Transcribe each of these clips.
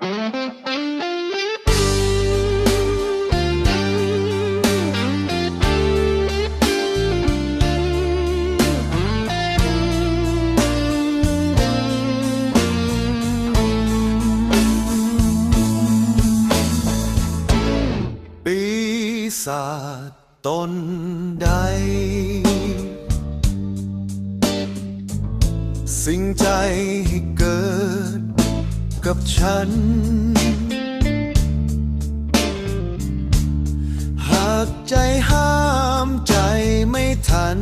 ปีศาจตนใด สิ่งใจให้เกับฉัน หากใจห้ามใจไม่ทัน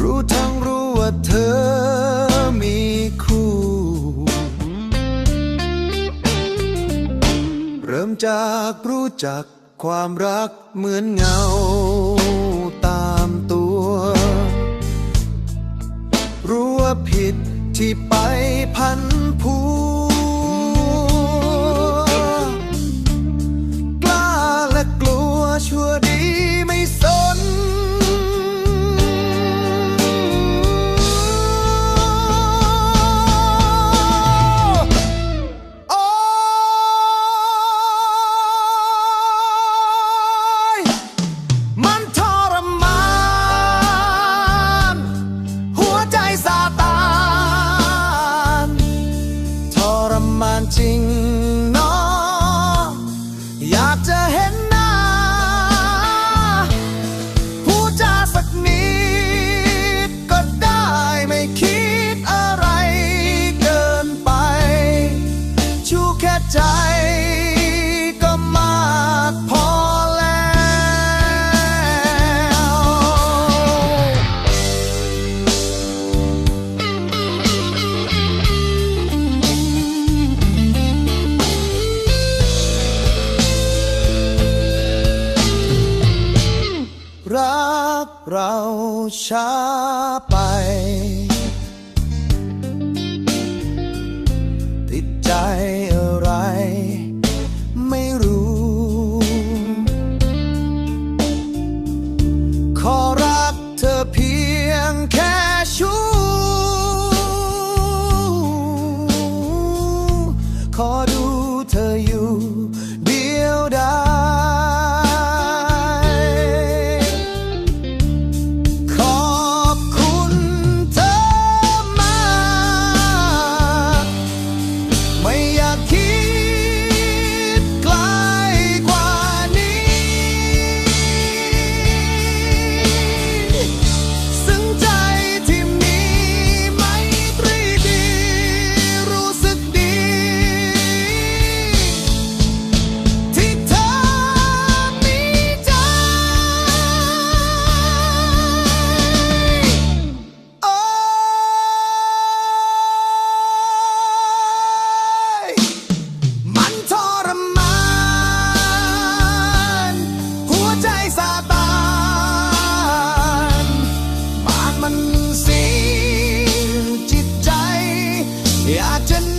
รู้ทั้งรู้ว่าเธอมีคู่ เริ่มจากรู้จักความรักเหมือนเงา ที่ไปพันผู มานจริงเนาะอยากจะเห็นหน้าพูดจาสักนิดก็ได้ไม่คิดอะไรเกินไปชูแค่ใจ เราช้าไป ติดใจ I didn't